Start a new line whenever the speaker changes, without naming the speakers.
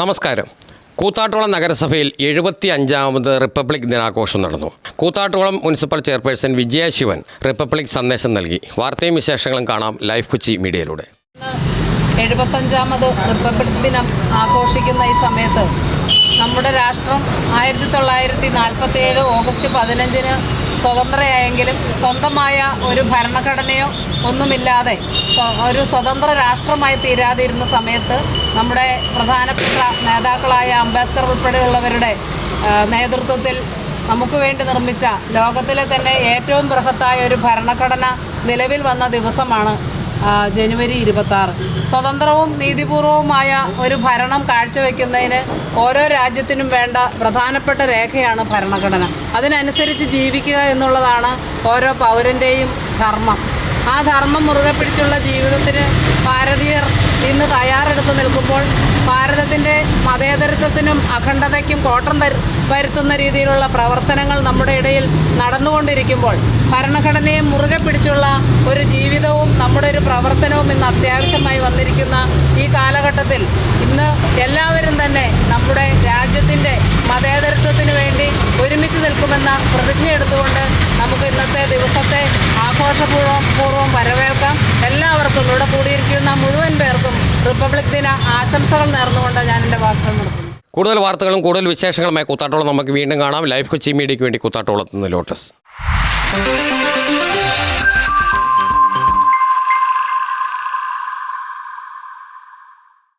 നമസ്കാരം. കൂത്താട്ടുകുളം നഗരസഭയിൽ എഴുപത്തി അഞ്ചാമത് റിപ്പബ്ലിക് ദിനാഘോഷം നടന്നു. Koothattukulam municipal chairperson Vijayasivan republic സന്ദേശം നൽകി. വാർത്തയും വിശേഷങ്ങളും കാണാം ലൈഫ് കൊച്ചി മീഡിയയിലൂടെ.
എഴുപത്തഞ്ചാമത് റിപ്പബ്ലിക് ദിനം ആഘോഷിക്കുന്ന ഈ സമയത്ത് നമ്മുടെ രാഷ്ട്രം ആയിരത്തി തൊള്ളായിരത്തി നാൽപ്പത്തി ഏഴ് ഓഗസ്റ്റ് പതിനഞ്ചിന് സ്വതന്ത്രയായെങ്കിലും സ്വന്തമായ ഒരു ഭരണഘടനയോ ഒന്നുമില്ലാതെ ഒരു സ്വതന്ത്ര രാഷ്ട്രമായി തീരാതിരുന്ന സമയത്ത് നമ്മുടെ പ്രധാനപ്പെട്ട നേതാക്കളായ അംബേദ്കർ ഉൾപ്പെടെയുള്ളവരുടെ നേതൃത്വത്തിൽ നമുക്ക് വേണ്ടി നിർമ്മിച്ച ലോകത്തിലെ തന്നെ ഏറ്റവും ബൃഹത്തായ ഒരു ഭരണഘടന നിലവിൽ വന്ന ദിവസമാണ് ജനുവരി ഇരുപത്താറ്. സ്വതന്ത്രവും നീതിപൂർവവുമായ ഒരു ഭരണം കാഴ്ചവെക്കുന്നതിന് ഓരോ രാജ്യത്തിനും വേണ്ട പ്രധാനപ്പെട്ട രേഖയാണ് ഭരണഘടന. അതിനനുസരിച്ച് ജീവിക്കുക എന്നുള്ളതാണ് ഓരോ പൗരന്റെയും ധർമ്മം. ആ ധർമ്മം മുറുകെ പിടിച്ചുള്ള ജീവിതത്തിന് ഭാരതീയർ ഇന്ന് തയ്യാറെടുത്ത് നിൽക്കുമ്പോൾ ഭാരതത്തിന്റെ മതേതരത്വത്തിനും അഖണ്ഡതയ്ക്കും കോട്ടം വരുത്തുന്ന രീതിയിലുള്ള പ്രവർത്തനങ്ങൾ നമ്മുടെ ഇടയിൽ നടന്നുകൊണ്ടിരിക്കുമ്പോൾ ഭരണഘടനയെ മുറുകെ പിടിച്ചുള്ള ഒരു ജീവിതവും നമ്മുടെ ഒരു പ്രവർത്തനവും ഇന്ന് അത്യാവശ്യമായി വന്നിരിക്കുന്ന ഈ കാലഘട്ടത്തിൽ ഇന്ന് എല്ലാവരും തന്നെ നമ്മുടെ രാജ്യത്തിന്റെ മതേതരത്വത്തിന് വേണ്ടി ഒരുമിച്ച് നിൽക്കുമെന്ന പ്രതിജ്ഞ എടുത്തുകൊണ്ട് നമുക്ക് ഇന്നത്തെ ദിവസത്തെ ആഘോഷപൂർവം പൂർവം വരവേൽക്കാം. എല്ലാവർക്കും ഇവിടെ കൂടിയിരിക്കുന്ന മുഴുവൻ റിപ്പബ്ലിക് ദിന ആശംസകൾ നേർന്നുകൊണ്ട് ഞാൻ എന്റെ വാക്കുകൾ നിർത്തുന്നു.
കൂടുതൽ വാർത്തകളും കൂടുതൽ വിശേഷങ്ങളുമായി കൂത്താട്ടോളം നമുക്ക് വീണ്ടും കാണാം. ലൈഫ് കൊച്ചി മീഡിയയ്ക്ക് വേണ്ടി കൂത്താട്ടുകുളത്ത് നിന്ന് ലോട്ടസ്.